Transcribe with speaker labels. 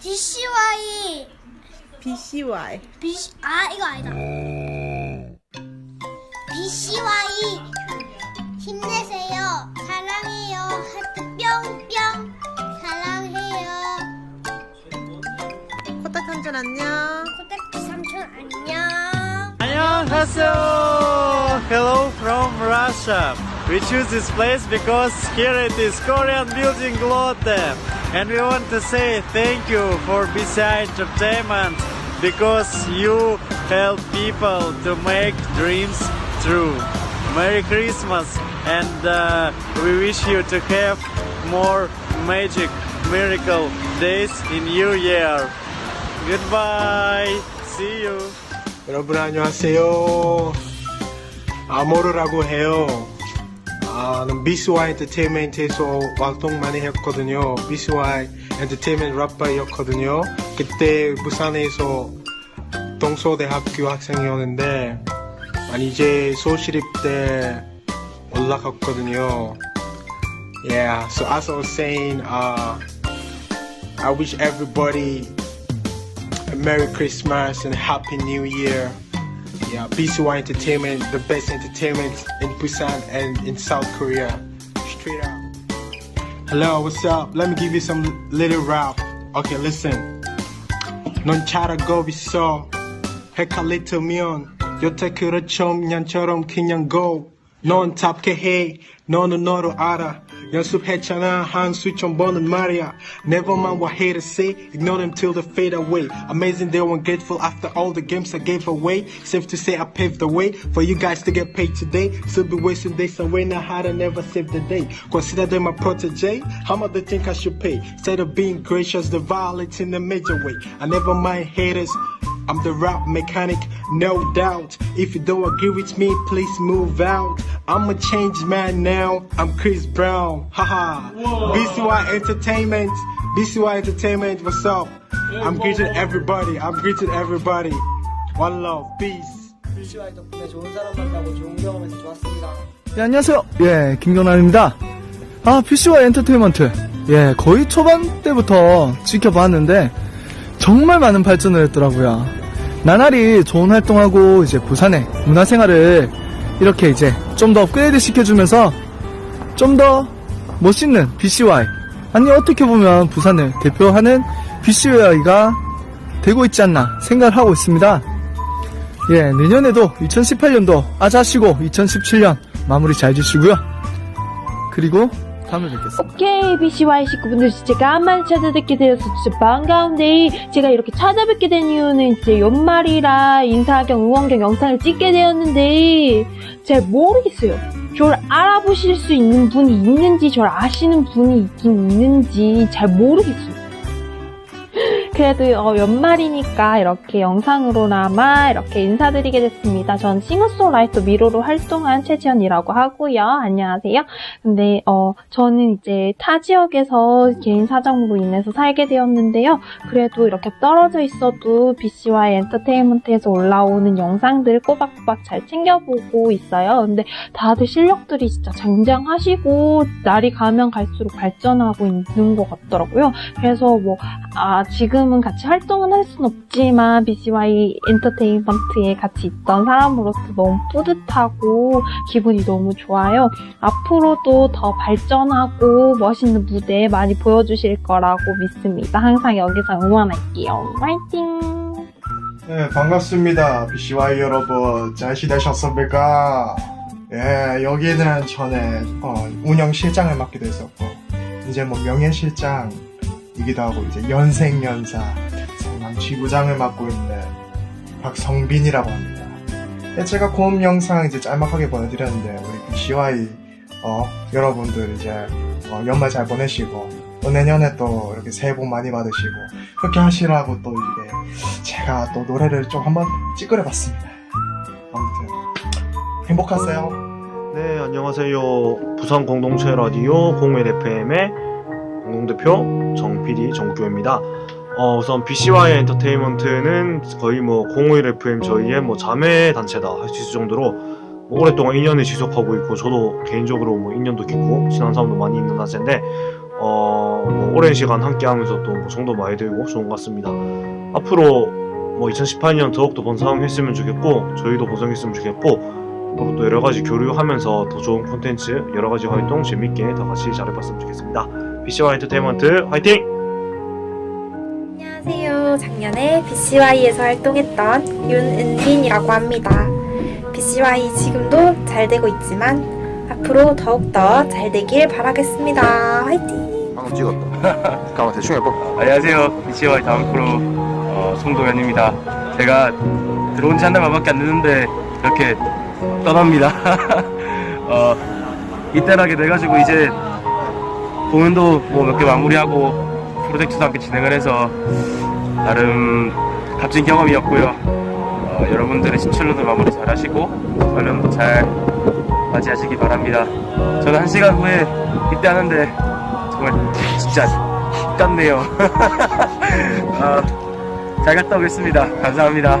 Speaker 1: DCY
Speaker 2: BCY.
Speaker 1: B 아 이거 아니다. BCY 힘내세요. 사랑해요. 하트 뿅뿅 사랑해요.
Speaker 2: 코딱 삼촌 안녕.
Speaker 1: 코딱지 삼촌 안녕.
Speaker 3: 안녕하세요. Hello from Russia. We choose this place because here it is Korean building Lotte. And we want to say thank you for BCI Entertainment because you help people to make dreams true. Merry Christmas and uh, we wish you to have more magic miracle days in New Year. Goodbye. See you.
Speaker 4: 여러분 안녕하세요. 아모르라고 해요. 아, 는 BCY 엔터테인먼트에서 활동 많이 했거든요. BCY 엔터테인먼트 래퍼였거든요. 그때 부산에서 동서대학교 학생이었는데 아, 이제 소시립 때 올라갔거든요. Yeah, so as I was saying, uh, I wish everybody a Merry Christmas and Happy New Year. Yeah, BCY Entertainment, the best entertainment in Busan and in South Korea. Straight up. Hello, what's up? Let me give you some little rap. Okay, listen. 넌 잘하고 있어. 헷갈리면 여태 그렇죠 년처럼 그냥 go. 넌 답게 해. 너는 너로 알아. Yansup Hechana, Han Switch on and Maria. Never mind what haters say, ignore them till they fade away. Amazing they were grateful after all the games I gave away. Safe to say I paved the way for you guys to get paid today. Still be wasting days away now. How had I never saved the day. Consider them a protege. How much they think I should pay? Instead of being gracious, they violate in a major way. I never mind haters. I'm the rap mechanic, no doubt. If you don't agree with me, please move out. I'm a changed man now. I'm Chris Brown. Haha. BCY Entertainment. BCY Entertainment. What's up? I'm greeting everybody. I'm greeting everybody. One love. Peace.
Speaker 5: BCY 덕분에 좋은 사람 만나고 좋은 경험해서 좋았습니다.
Speaker 6: 예, 안녕하세요. 예, 김경남입니다. 아, PC와 엔터테인먼트. 예, 거의 초반 때부터 지켜봤는데, 정말 많은 발전을 했더라고요. 나날이 좋은 활동하고, 이제 부산의 문화생활을 이렇게 이제 좀 더 업그레이드 시켜주면서, 좀 더 멋있는 BCY. 아니, 어떻게 보면 부산을 대표하는 BCY가 되고 있지 않나 생각을 하고 있습니다. 예, 내년에도 2018년도 아자시고 2017년 마무리 잘 지시고요. 그리고 다음에 뵙겠습니다.
Speaker 7: 오케이 BCY 식구분들 진짜 간만에 찾아뵙게 되어서 진짜 반가운데 제가 이렇게 찾아뵙게 된 이유는 이제 연말이라 인사 겸 응원 겸 영상을 찍게 되었는데 잘 모르겠어요. 저를 알아보실 수 있는 분이 있는지 저를 아시는 분이 있긴 있는지 잘 모르겠어요. 그래도 어, 연말이니까 이렇게 영상으로나마 이렇게 인사드리게 됐습니다. 전 싱어송라이터 미로로 활동한 최지연이라고 하고요. 안녕하세요. 근데 어 저는 이제 타 지역에서 개인 사정으로 인해서 살게 되었는데요. 그래도 이렇게 떨어져 있어도 BCY 엔터테인먼트에서 올라오는 영상들 꼬박꼬박 잘 챙겨보고 있어요. 근데 다들 실력들이 진짜 쟁쟁하시고 날이 가면 갈수록 발전하고 있는 것 같더라고요. 그래서 뭐 아, 지금 은 같이 활동은 할 순 없지만 BCY 엔터테인먼트에 같이 있던 사람으로서 너무 뿌듯하고 기분이 너무 좋아요. 앞으로도 더 발전하고 멋있는 무대 많이 보여주실 거라고 믿습니다. 항상 여기서 응원할게요. 화이팅!
Speaker 8: 네, 반갑습니다. BCY 여러분. 잘 지내셨습니까? 예, 여기는 전에 어, 운영 실장을 맡게 됐었고, 이제 뭐 명예 실장 이기도 하고, 이제 연생연사 성남 지부장을 맡고 있는 박성빈이라고 합니다. 예, 제가 고음 영상 이제 짤막하게 보내드렸는데, 우리 BCY 어, 여러분들 이제 어, 연말 잘 보내시고, 또 내년에 또 이렇게 새해 복 많이 받으시고, 그렇게 하시라고 또 이게 제가 또 노래를 좀 한번 찌그려 봤습니다. 아무튼 행복하세요.
Speaker 3: 네, 안녕하세요. 부산 공동체 라디오 01 FM의 공동대표 정PD 정규호입니다. 어, 우선 BCY 엔터테인먼트는 거의 뭐01 FM 저희의 뭐 자매 단체다 할 수 있을 정도로 뭐 오랫동안 인연을 지속하고 있고 저도 개인적으로 뭐 인연도 깊고 친한 사람도 많이 있는 단체인데 어,
Speaker 9: 뭐 오랜 시간 함께하면서 또 뭐 정도 많이 들고 좋은 것 같습니다. 앞으로 뭐 2018년 더욱더 번성했으면 좋겠고 저희도 번성했으면 좋겠고 앞으로 또 여러 가지 교류하면서 더 좋은 콘텐츠 여러 가지 활동 재밌게 다 같이 잘해봤으면 좋겠습니다. PC와 엔터테인먼트 화이팅!
Speaker 10: 안녕하세요. 작년에 BCY에서 활동했던 윤은빈이라고 합니다. BCY 지금도 잘 되고 있지만 앞으로 더욱더 잘 되길 바라겠습니다. 화이팅!
Speaker 11: 방금 찍었다. 가만 대충 해봐.
Speaker 12: 안녕하세요. BCY 다음 프로 어, 송도현입니다. 제가 들어온 지 한 달만밖에 안 됐는데 이렇게 떠납니다. 어, 이때하게 돼가지고 이제 공연도 뭐 몇 개 마무리하고 프로젝트도 함께 진행을 해서 나름 값진 경험이었고요. 어, 여러분들의 신출로도 마무리 잘 하시고 설련도 잘 맞이하시기 바랍니다. 저는 한 시간 후에 입대하는데 정말 진짜 같네요. 아, 잘 갔다 오겠습니다. 감사합니다.